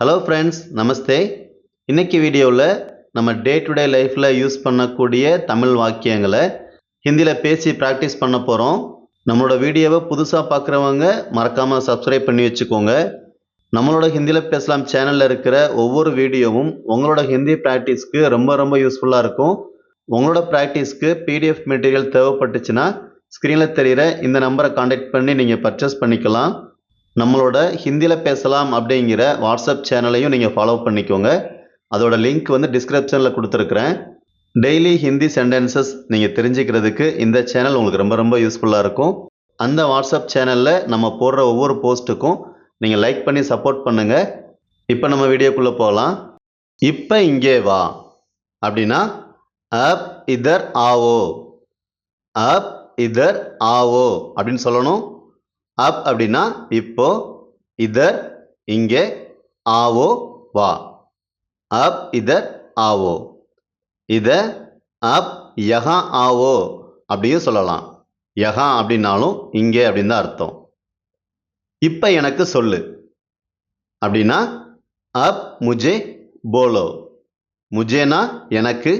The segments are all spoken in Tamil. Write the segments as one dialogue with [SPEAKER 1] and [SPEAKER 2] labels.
[SPEAKER 1] ஹலோ ஃப்ரெண்ட்ஸ் நமஸ்தே. இன்னைக்கு வீடியோவில் நம்ம டே டு டே லைஃப்பில் யூஸ் பண்ணக்கூடிய தமிழ் வாக்கியங்களை ஹிந்தியில் பேசி ப்ராக்டிஸ் பண்ண போகிறோம் நம்மளோட வீடியோவை புதுசாக பார்க்குறவங்க மறக்காமல் சப்ஸ்கிரைப் பண்ணி வச்சுக்கோங்க. நம்மளோட ஹிந்தியில் பேசலாம் சேனலில் இருக்கிற ஒவ்வொரு வீடியோவும் உங்களோட ஹிந்தி ப்ராக்டிஸ்க்கு ரொம்ப ரொம்ப யூஸ்ஃபுல்லாக இருக்கும். உங்களோட ப்ராக்டிஸ்க்கு பிடிஎஃப் மெட்டீரியல் தேவைப்பட்டுச்சுன்னா ஸ்க்ரீனில் தெரிகிற இந்த நம்பரை காண்டாக்ட் பண்ணி நீங்கள் பர்ச்சேஸ் பண்ணிக்கலாம். நம்மளோட ஹிந்தியில் பேசலாம் அப்படிங்கிற வாட்ஸ்அப் சேனலையும் நீங்கள் ஃபாலோ பண்ணிக்கோங்க. அதோட லிங்க் வந்து டிஸ்கிரிப்ஷனில் கொடுத்துருக்குறேன். டெய்லி ஹிந்தி சென்டென்சஸ் நீங்கள் தெரிஞ்சுக்கிறதுக்கு இந்த சேனல் உங்களுக்கு ரொம்ப ரொம்ப யூஸ்ஃபுல்லாக இருக்கும். அந்த வாட்ஸ்அப் சேனலில் நம்ம போடுற ஒவ்வொரு போஸ்ட்டுக்கும் நீங்கள் லைக் பண்ணி சப்போர்ட் பண்ணுங்கள் இப்போ நம்ம வீடியோக்குள்ளே போகலாம் இப்போ இங்கே வா. அப்படின்னா அப் இதர் ஆவோ. அப் இதர் ஆவோ அப்படின்னு சொல்லணும். அப் அப்படின்னா இப்போ இதர் இங்கே ஆவோ வா. அப் இதர் ஆவோ. இதை அப் யகா ஆவோ அப்படியும் சொல்லலாம். யகா அப்படின்னாலும் இங்கே அப்படின்னு தான் அர்த்தம். இப்போ எனக்கு சொல்லு. அப்படின்னா அப் முஜே போலோ. முஜேனா எனக்கு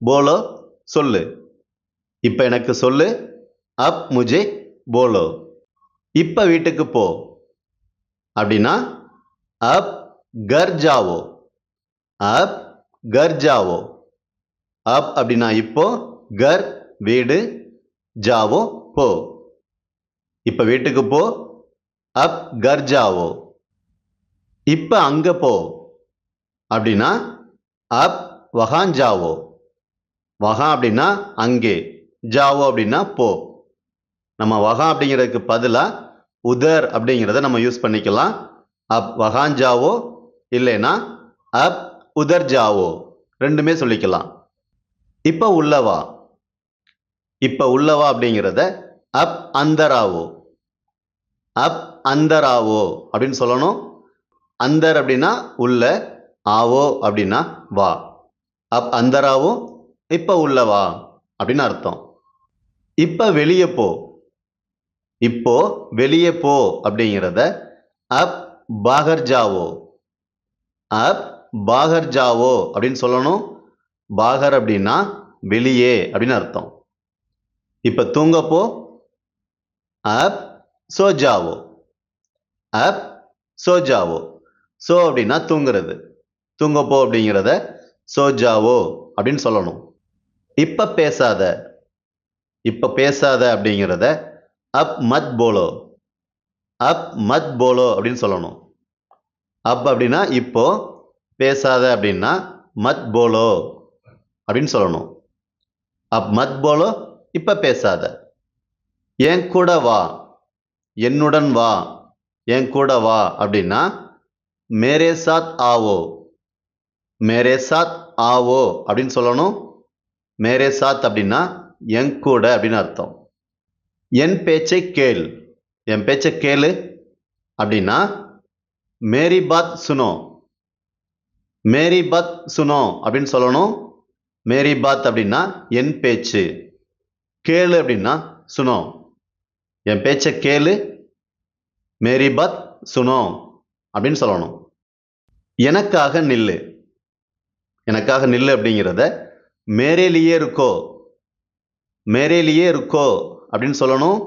[SPEAKER 1] போலோ சொல்லு. இப்போ எனக்கு சொல்லு. அப் முஜே போலோ. இப்போ வீட்டுக்கு போ. அப்படின்னா அப் கர் ஜாவோ அப் கர் ஜாவோ அப் அப்படின்னா இப்போ கர் வீடு ஜாவோ போ. இப்போ வீட்டுக்கு போ அப் கர் ஜாவோ இப்போ அங்கே போ. அப்படின்னா அப் வகான் ஜாவோ வகா அப்படின்னா அங்கே. ஜாவோ அப்படின்னா போ. நம்ம வகா அப்படிங்கிறதுக்கு பதிலாக உதர் அப்படிங்கிறத நம்ம யூஸ் பண்ணிக்கலாம். அப் வகான் ஜாவோ இல்லைன்னா அப் உதர் ஜாவோ ரெண்டுமே சொல்லிக்கலாம். இப்போ உள்ளவா? இப்போ உள்ளவா அப்படிங்கிறத அப் அந்தராவோ. அப் அந்தராவோ அப்படின்னு சொல்லணும். அந்தர் அப்படின்னா உள்ள ஆவோ அப்படின்னா வா. அப் அந்தராவோ இப்போ உள்ளவா அப்படின்னு அர்த்தம். இப்போ வெளியே போ. இப்போ வெளியே போ அப்படிங்கிறத அப் பாகர் ஜாவோ. அப் பாகர் ஜாவோ அப்படின்னு சொல்லணும். பாகர் அப்படின்னா வெளியே அப்படின்னு அர்த்தம். இப்போ தூங்கப்போ அப் சோ ஜாவோ. அப் சோ ஜாவோ. சோ அப்படின்னா தூங்குறது. தூங்கப்போ அப்படிங்கிறத சோ ஜாவோ அப்படின்னு சொல்லணும். இப்போ பேசாத. இப்போ பேசாத அப்படிங்கிறத அப் மத் போலோ. அப் மத் போலோ அப்படின்னு சொல்லணும். அப் அப்படின்னா இப்போ பேசாத அப்படின்னா மத் போலோ அப்படின்னு சொல்லணும். அப் மத் போலோ இப்போ பேசாத. என் கூட வா. என்னுடன் வா. என் கூட வா அப்படின்னா மேரே சாத் ஆவோ. மேரே சாத் ஆவோ அப்படின்னு சொல்லணும். மேரே சாத் அப்படின்னா என் கூட அப்படின்னு அர்த்தம். என் பேச்சை கேள். என் பேச்சை கேளு. அப்படின்னா மேரி பாத் சுனோ. மேரி பாத் சுனோ அப்படின்னு சொல்லணும். மேரி பாத் அப்படின்னா என் பேச்சு. கேளு அப்படின்னா சுனோ. என் பேச்சை கேளு. மேரி பாத் சுனோ அப்படின்னு சொல்லணும். எனக்காக நில்லு. எனக்காக நில்லு அப்படிங்கிறத மேரேலியே இருக்கோ. மேரேலியே இருக்கோ. அப்படின்னு சொல்லணும்.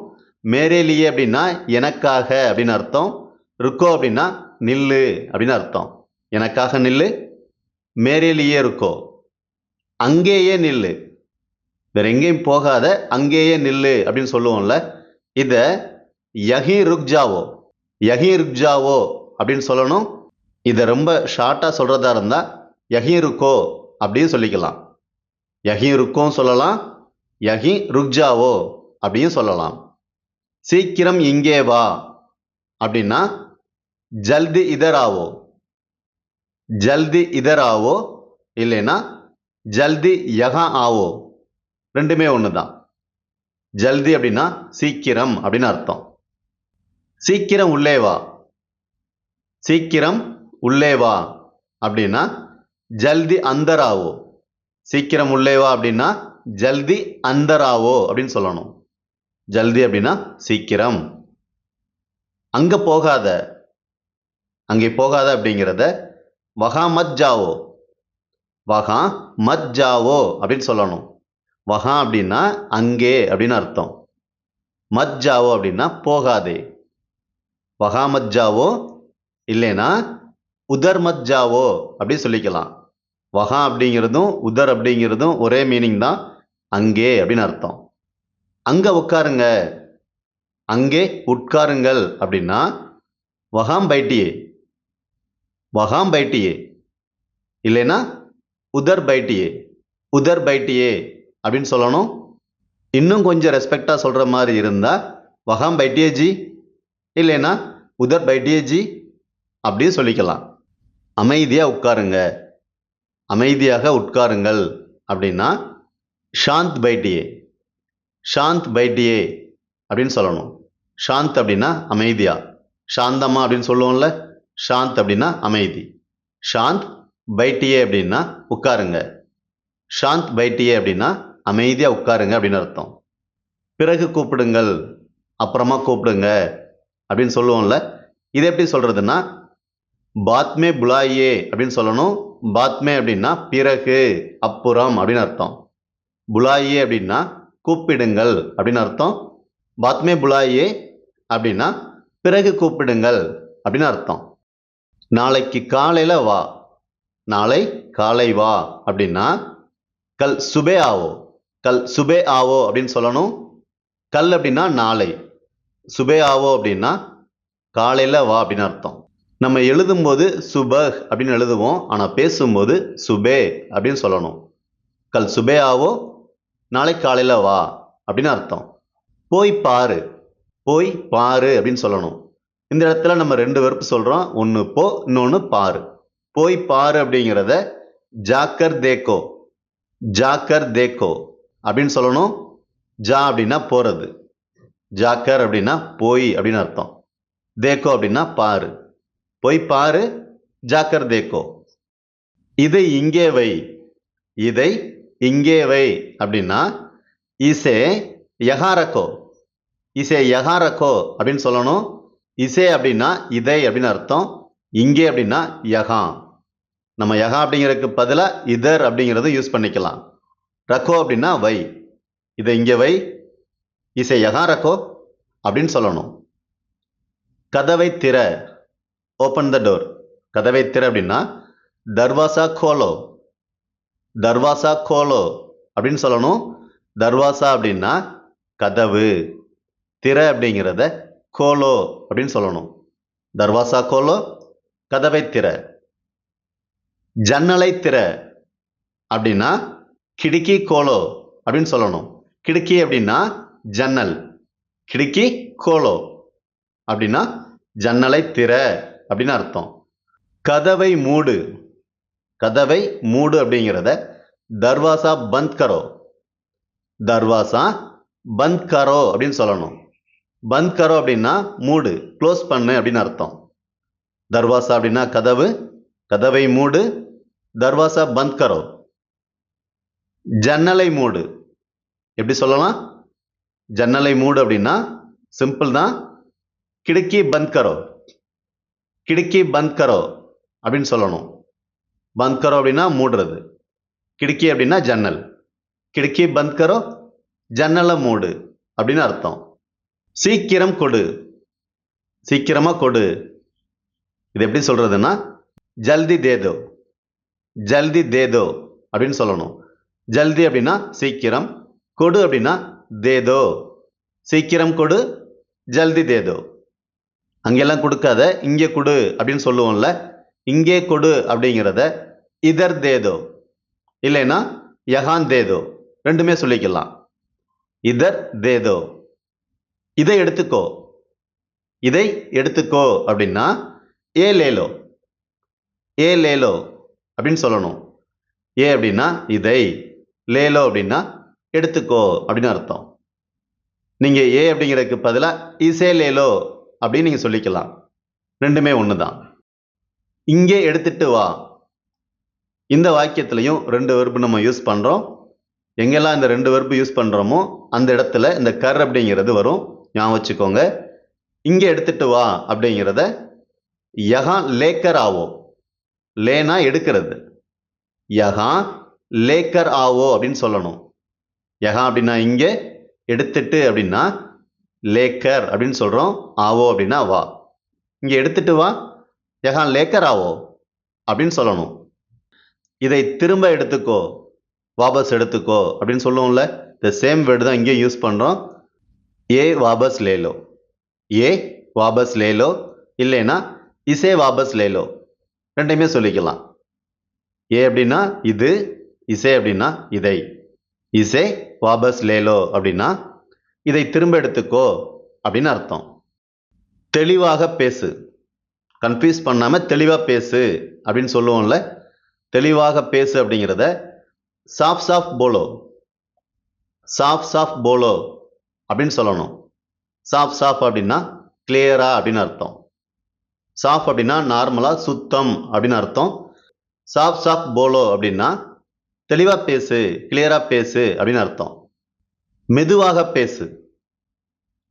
[SPEAKER 1] மேரேலியே அப்படின்னா எனக்காக அப்படின்னு அர்த்தம். ருக்கோ அப்படின்னா நில்லு அப்படின்னு அர்த்தம். எனக்காக நில்லு மேரேலியே இருக்கோ அங்கேயே நில்லு. வேற எங்கேயும் போகாத அங்கேயே நில்லு அப்படின்னு சொல்லுவோம்ல. இதை யஹி ருக்ஜாவோ யஹி ருக்ஜாவோ அப்படின்னு சொல்லணும். இதை ரொம்ப ஷார்ட்டாக சொல்கிறதா இருந்தால் யஹி ருக்கோ அப்படின்னு சொல்லிக்கலாம். யஹி ருக்கோன்னு சொல்லலாம். யஹி ருக்ஜாவோ அப்படியும் சொல்லலாம். சீக்கிரம் இங்கே வா. அப்படின்னா ஜல்தி இதராவோ. ஜல்தி இதராவோ இல்லைன்னா ஜல்தி யகா ஆவோ. ரெண்டுமே ஒன்று தான் ஜல்தி அப்படின்னா சீக்கிரம் அப்படின்னு அர்த்தம். சீக்கிரம் உள்ளே வா. சீக்கிரம் உள்ளே வா. அப்படின்னா ஜல்தி அந்தராவோ. சீக்கிரம் உள்ளே வா அப்படின்னா ஜல்தி அந்தராவோ அப்படின்னு சொல்லணும். ஜல்தி அப்படின்னா சீக்கிரம். அங்கே போகாத அங்கே போகாத அப்படிங்கிறத வகா மத் ஜாவோ. வகா மத் ஜாவோ அப்படின்னு சொல்லணும். வகா அப்படின்னா அங்கே அப்படின்னு அர்த்தம். மத் ஜாவோ அப்படின்னா போகாதே. வகா மத் ஜாவோ இல்லைன்னா உதர் மத் ஜாவோ அப்படி சொல்லிக்கலாம். வகா அப்படிங்கிறதும் உதர் அப்படிங்கிறதும் ஒரே மீனிங் தான் அங்கே அப்படின்னு அர்த்தம். அங்கே உட்காருங்க. அங்கே உட்காருங்கள் அப்படின்னா வகாம் பைட்டியே. வகாம் பைட்டியே. இல்லைன்னா உதர் பைட்டியே. உதர் பைட்டியே அப்படின்னு சொல்லணும். இன்னும் கொஞ்சம் ரெஸ்பெக்டாக சொல்கிற மாதிரி இருந்தால் வகாம் பைட்டியே ஜி. இல்லைன்னா உதர் பைட்டியே ஜி அப்படின்னு சொல்லிக்கலாம். அமைதியாக உட்காருங்க. அமைதியாக உட்காருங்கள் அப்படின்னா ஷாந்த் பைட்டியே. ஷாந்த் பைட்டியே அப்படின்னு சொல்லணும். ஷாந்த் அப்படின்னா அமைதியா? சாந்தம்மா அப்படின்னு சொல்லுவோம்ல. ஷாந்த் அப்படின்னா அமைதி. ஷாந்த் பைட்டியே அப்படின்னா உட்காருங்க. ஷாந்த் பைட்டியே அப்படின்னா அமைதியாக உட்காருங்க அப்படின்னு அர்த்தம். பிறகு கூப்பிடுங்கள் அப்புறமா கூப்பிடுங்க அப்படின்னு சொல்லுவோம்ல. இது எப்படி சொல்கிறதுன்னா பாத்மே புலாயே அப்படின்னு சொல்லணும். பாத்மே அப்படின்னா பிறகு அப்புறம் அப்படின்னு அர்த்தம். புலாயே அப்படின்னா கூப்பிடுங்கள் அப்படின்னு அர்த்தம். பாத்மே புலாயே அப்படின்னா பிறகு கூப்பிடுங்கள் அப்படின்னு அர்த்தம். நாளைக்கு காலையில் வா. நாளை காலை வா அப்படின்னா கல் சுபே ஆவோ. கல் சுபே ஆவோ அப்படின்னு சொல்லணும். கல் அப்படின்னா நாளை. சுபே ஆவோ அப்படின்னா காலையில் வா அப்படின்னு அர்த்தம். நம்ம எழுதும்போது சுபஹ் அப்படின்னு எழுதுவோம். ஆனால் பேசும்போது சுபே அப்படின்னு சொல்லணும். கல் சுபே ஆவோ நாளை காலையில் வா அப்படின்னு அர்த்தம். போய் பாரு. போய் பாரு அப்படின்னு சொல்லணும். இந்த இடத்துல நம்ம ரெண்டு வெறுப்பு சொல்கிறோம் ஒன்று போ இன்னொன்று பாரு. போய் பாரு அப்படிங்கிறத ஜாக்கர் தேக்கோ ஜாக்கர் தேக்கோ அப்படின்னு சொல்லணும். ஜா அப்படின்னா போகிறது ஜாக்கர் அப்படின்னா போய் அப்படின்னு அர்த்தம். தேக்கோ அப்படின்னா பாரு. போய் பாரு. ஜாக்கர் தேக்கோ இதை இங்கே வை. இதை இங்கே வை? அப்படின்னா இசே யகாரக்கோ இசே யகாரக்கோ அப்படின்னு சொல்லணும். இசே அப்படின்னா இதை அப்படின்னு அர்த்தம். இங்கே அப்படின்னா யகா. நம்ம யகா அப்படிங்கிறதுக்கு பதிலாக இதர் அப்படிங்கிறத யூஸ் பண்ணிக்கலாம். ரக்கோ அப்படின்னா வை. இதை இங்கே வை. இசை யகா ரக்கோ அப்படின்னு சொல்லணும். கதவை திற. ஓப்பன் த டோர் கதவை திற அப்படின்னா தர்வாசா கோலோ. தர்வாசா கோலோ அப்படின்னு சொல்லணும். தர்வாசா அப்படின்னா கதவு திரை அப்படிங்கிறத கோலோ அப்படின்னு சொல்லணும். தர்வாசா கோலோ கதவை திரை. ஜன்னலை திற அப்படின்னா கிடுக்கி கோலோ அப்படின்னு சொல்லணும். கிடுக்கி அப்படின்னா ஜன்னல் கிடுக்கி கோலோ அப்படின்னா ஜன்னலை திற அப்படின்னு அர்த்தம். கதவை மூடு கதவை மூடு அப்படிங்கிறத தர்வாசா பந்த் கரோ. தர்வாசா பந்த் கரோ அப்படின்னு சொல்லணும். பந்த் கரோ அப்படின்னா மூடு க்ளோஸ் பண்ணு அப்படின்னு அர்த்தம். தர்வாசா அப்படின்னா கதவு கதவை மூடு தர்வாசா பந்த் கரோ. ஜன்னலை மூடு. எப்படி சொல்லலாம்? ஜன்னலை மூடு அப்படின்னா சிம்பிள் தான். கிடுக்கி பந்த் கரோ. கிடுக்கி பந்த் கரோ அப்படின்னு சொல்லணும். பந்த் கரோ அப்படின்னா மூடுறது. கிடுக்கி அப்படின்னா ஜன்னல். கிடுக்கி பந்த் கரோ ஜன்னலை மூடு அப்படின்னு அர்த்தம். சீக்கிரம் கொடு. சீக்கிரமாக கொடு. இது எப்படி சொல்கிறதுன்னா ஜல்தி தேதோ. ஜல்தி தேதோ அப்படின்னு சொல்லணும். ஜல்தி அப்படின்னா சீக்கிரம். கொடு அப்படின்னா தேதோ. சீக்கிரம் கொடு ஜல்தி தேதோ. அங்கெல்லாம் கொடுக்காத இங்கே கொடு அப்படின்னு சொல்லுவோம்ல இங்கே கொடு அப்படிங்கிறத இதர் தேதோ. இல்லைன்னா யகான் தேதோ. ரெண்டுமே சொல்லிக்கலாம். இதர் தேதோ. இதை எடுத்துக்கோ. இதை எடுத்துக்கோ அப்படின்னா ஏ லேலோ. ஏ லேலோ அப்படின்னு சொல்லணும். ஏ அப்படின்னா இதை. லேலோ அப்படின்னா எடுத்துக்கோ அப்படின்னு அர்த்தம். நீங்கள் ஏ அப்படிங்கிறதுக்கு பதிலாக இசே லேலோ அப்படின்னு நீங்கள் சொல்லிக்கலாம். ரெண்டுமே ஒன்று தான் இங்கே எடுத்துட்டு வா. இந்த வாக்கியத்திலையும் ரெண்டு வெர்பு நம்ம யூஸ் பண்ணுறோம் எங்கெல்லாம் இந்த ரெண்டு வெர்பு யூஸ் பண்ணுறோமோ அந்த இடத்துல இந்த கர் அப்படிங்கிறது வரும். ஞாபகம் வச்சுக்கோங்க. இங்கே எடுத்துட்டு வா அப்படிங்கிறத யகா லேக்கர் ஆவோ. லேனா எடுக்கிறது. யகா லேக்கர் ஆவோ அப்படின்னு சொல்லணும். யகா அப்படின்னா இங்கே எடுத்துட்டு அப்படின்னா லேக்கர் அப்படின்னு சொல்கிறோம் ஆவோ அப்படின்னா வா. இங்கே எடுத்துட்டு வா. யகா லேக்கர் ஆவோ அப்படின்னு சொல்லணும். இதை திரும்ப எடுத்துக்கோ. வாபஸ் எடுத்துக்கோ. அப்படின்னு சொல்லுவோம்ல. இந்த சேம் வேர்டு தான் இங்கேயும் யூஸ் பண்ணுறோம் ஏ வாபஸ் லேலோ. ஏ வாபஸ் லேலோ. இல்லைன்னா இசே வாபஸ் லேலோ. ரெண்டையுமே சொல்லிக்கலாம். ஏ அப்படின்னா இது இசை அப்படின்னா இதை. இசை வாபஸ் லேலோ அப்படின்னா இதை திரும்ப எடுத்துக்கோ அப்படின்னு அர்த்தம். தெளிவாக பேசு. கன்ஃபியூஸ் பண்ணாமல் தெளிவாக பேசு அப்படின்னு சொல்லுவோம்ல. தெளிவாக பேசு அப்படிங்கிறத சாஃப் சாஃப் போலோ சாஃப் சாஃப் போலோ அப்படின்னு சொல்லணும். சாஃப் சாஃப் அப்படின்னா கிளியரா அப்படின்னு அர்த்தம். சாஃப் அப்படின்னா நார்மலாக சுத்தம் அப்படின்னு அர்த்தம். சாஃப் சாஃப் போலோ அப்படின்னா தெளிவாக பேசு கிளியராக பேசு அப்படின்னு அர்த்தம். மெதுவாக பேசு.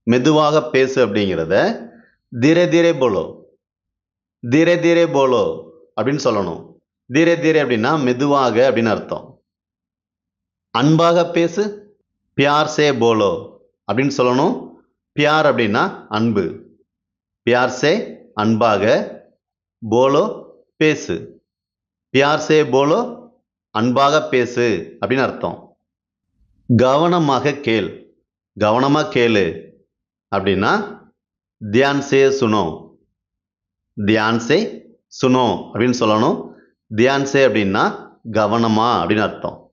[SPEAKER 1] மெதுவாக பேசு அப்படிங்கிறத தீரே தீரே போலோ தீரே தீரே போலோ அப்படின்னு சொல்லணும். தீரே தீரே அப்படின்னா மெதுவாக அப்படின்னு அர்த்தம். அன்பாக பேசு பியார் சே போலோ அப்படின்னு சொல்லணும். பியார் அப்படின்னா அன்பு. பியார் சே அன்பாக போலோ பேசு. பியார் சே போலோ அன்பாக பேசு அப்படின்னு அர்த்தம். கவனமாக கேள் கவனமாக கேளு அப்படின்னா தியான் சே சுனோ தியான்சே சுனோ அப்படின்னு சொல்லணும். தியான்சே அப்படின்னா கவனமா அப்படின்னு அர்த்தம்.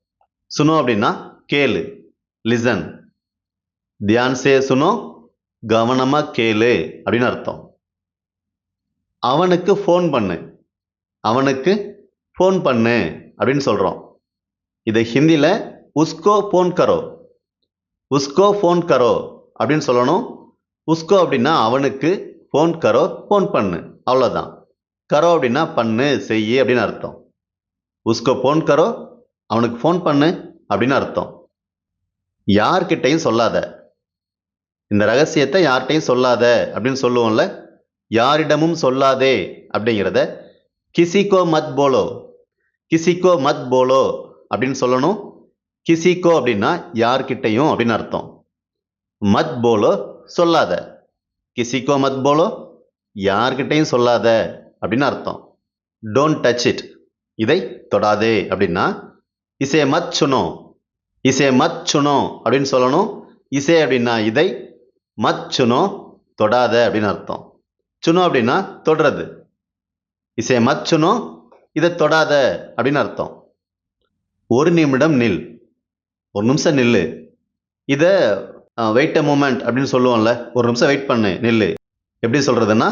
[SPEAKER 1] சுனோ அப்படின்னா கேளு லிசன் தியான்சே சுனோ கவனமா கேளு அப்படின்னு அர்த்தம். அவனுக்கு ஃபோன் பண்ணு. அவனுக்கு ஃபோன் பண்ணு அப்படின்னு சொல்கிறோம் இதை ஹிந்தியில் உஸ்கோ ஃபோன் கரோ. உஸ்கோ ஃபோன் கரோ அப்படின்னு சொல்லணும். உஸ்கோ அப்படின்னா அவனுக்கு ஃபோன் கரோ ஃபோன் பண்ணு. அவ்வளோதான் கரோ அப்படின்னா பண்ணு செய்யு அப்படின்னு அர்த்தம். உஸ்கோ ஃபோன் கரோ அவனுக்கு ஃபோன் பண்ணு அப்படின்னு அர்த்தம். யார்கிட்டையும் சொல்லாத. இந்த ரகசியத்தை யார்கிட்டையும் சொல்லாத அப்படின்னு சொல்லுவோம்ல யாரிடமும் சொல்லாதே அப்படிங்கிறத கிசிகோ மத் போலோ கிசிகோ மத் போலோ அப்படின்னு சொல்லணும். கிசிகோ அப்படின்னா யார்கிட்டையும் அப்படின்னு அர்த்தம். மத் போலோ சொல்லாத. கிசிகோ மத் போலோ யார்கிட்டையும் சொல்லாத அப்படின்னு அர்த்தம். டோன்ட் டச் இட் இதை தொடாதே அப்படின்னா இசே மத் சுனோ இசே மத் சுனோ அப்படின்னு சொல்லணும். இசை அப்படின்னா இதை மத் சுனோ தொடாத அப்படின்னு அர்த்தம். சுனோ அப்படின்னா தொடுறது. இசை மத் சுனோ இதை தொடாத அப்படின்னு அர்த்தம். ஒரு நிமிடம் நில். ஒரு நிமிஷம் நில்லு. இதை வெயிட் அ மூமெண்ட் அப்படின்னு சொல்லுவோம்ல. ஒரு நிமிஷம் வெயிட் பண்ணு நில்லு. எப்படி சொல்கிறதுன்னா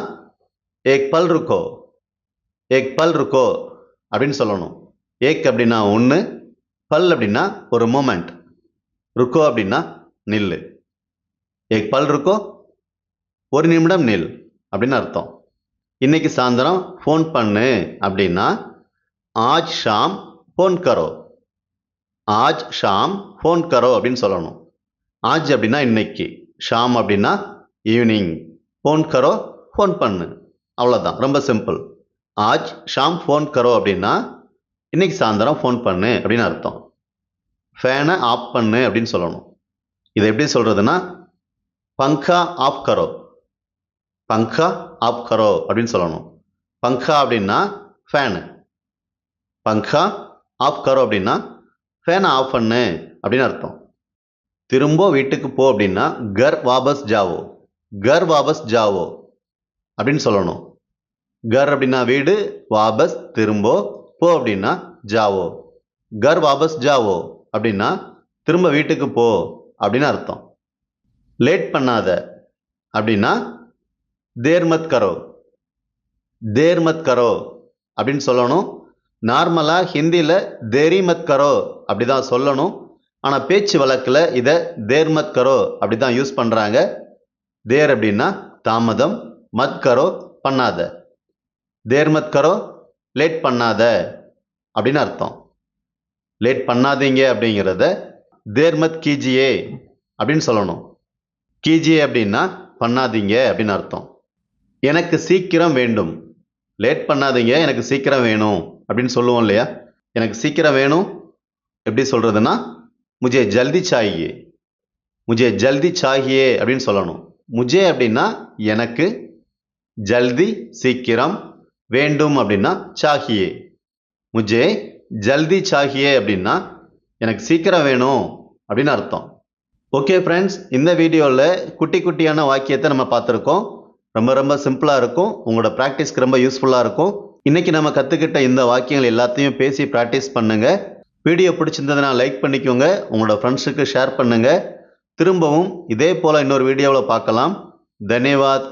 [SPEAKER 1] ஏக் பல் இருக்கோ ஏக் பல் இருக்கோ அப்படின்னு சொல்லணும். ஏக் அப்படின்னா ஒன்று பல் அப்படின்னா ஒரு மூமெண்ட் ருக்கோ அப்படின்னா நில் ஏக் பல் ருக்கோ ஒரு நிமிடம் நில் அப்படின்னு அர்த்தம். இன்னைக்கு சாயந்தரம் ஃபோன் பண்ணு அப்படின்னா ஆஜ் ஷாம் ஃபோன் கரோ. ஆஜ் ஷாம் ஃபோன் கரோ அப்படின்னு சொல்லணும். ஆஜ் அப்படின்னா இன்னைக்கு ஷாம் அப்படின்னா ஈவினிங் ஃபோன் கரோ ஃபோன் பண்ணு. அவ்வளோதான் ரொம்ப சிம்பிள் ஆஜ் ஷாம் ஃபோன் கரோ அப்படின்னா இன்னைக்கு சாயந்தரம் ஃபோன் பண்ணு அப்படின்னு அர்த்தம். ஃபேனை ஆஃப் பண்ணு அப்படின்னு சொல்லணும். இதை எப்படி சொல்கிறதுனா பங்கா ஆஃப் கரோ. பங்கா ஆஃப் கரோ அப்படின்னு சொல்லணும். பங்கா அப்படின்னா ஃபேனு பங்கா ஆஃப் கரோ அப்படின்னா ஃபேனை ஆஃப் பண்ணு அப்படின்னு அர்த்தம். திரும்ப வீட்டுக்கு போ அப்படின்னா கர் வாபஸ் ஜாவோ. கர் வாபஸ் ஜாவோ அப்படின்னு சொல்லணும். கர் அப்படின்னா வீடு வாபஸ் திரும்போ போ அப்படின்னா ஜாவோ கர் வாபஸ் ஜாவோ அப்படின்னா திரும்ப வீட்டுக்கு போ அப்படின்னு அர்த்தம். லேட் பண்ணாத அப்படின்னா தேர் மத் கரோ தேர் மத் கரோ அப்படின்னு சொல்லணும். நார்மலாக ஹிந்தியில் தேரி மத் கரோ அப்படி தான் சொல்லணும். ஆனால் பேச்சு வழக்கில் இதை தேர் மத் கரோ அப்படி தான் யூஸ் பண்ணுறாங்க தேர் அப்படின்னா தாமதம் மத் கரோ பண்ணாத. தேர் மத் கரோ லேட் பண்ணாத அப்படின்னு அர்த்தம். லேட் பண்ணாதீங்க அப்படிங்கிறத தேர் மத் கீஜியே அப்படின்னு சொல்லணும். கீஜியே அப்படின்னா பண்ணாதீங்க அப்படின்னு அர்த்தம். எனக்கு சீக்கிரம் வேண்டும். லேட் பண்ணாதீங்க எனக்கு சீக்கிரம் வேணும் அப்படின்னு சொல்லுவோம் இல்லையா? எனக்கு சீக்கிரம் வேணும். எப்படி சொல்கிறதுன்னா முஜே ஜல்தி சாகியே. முஜே ஜல்தி சாகியே அப்படின்னு சொல்லணும். முஜே அப்படின்னா எனக்கு ஜல்தி சீக்கிரம் வேண்டும் அப்படின்னா சாகியே முஜே ஜல்தி சாகியே அப்படின்னா எனக்கு சீக்கிரம் வேணும் அப்படின்னு அர்த்தம். ஓகே ஃப்ரெண்ட்ஸ் இந்த வீடியோவில் குட்டி குட்டியான வாக்கியத்தை நம்ம பார்த்துருக்கோம். ரொம்ப ரொம்ப சிம்பிளாக இருக்கும். உங்களோட ப்ராக்டிஸ்க்கு ரொம்ப யூஸ்ஃபுல்லாக இருக்கும். இன்றைக்கி நம்ம கற்றுக்கிட்ட இந்த வாக்கியங்கள் எல்லாத்தையும் பேசி ப்ராக்டிஸ் பண்ணுங்கள் வீடியோ பிடிச்சிருந்ததுன்னா லைக் பண்ணிக்கோங்க. உங்களோட ஃப்ரெண்ட்ஸுக்கு ஷேர் பண்ணுங்கள் திரும்பவும் இதே போல் இன்னொரு வீடியோவில் பார்க்கலாம். தன்யவாத்.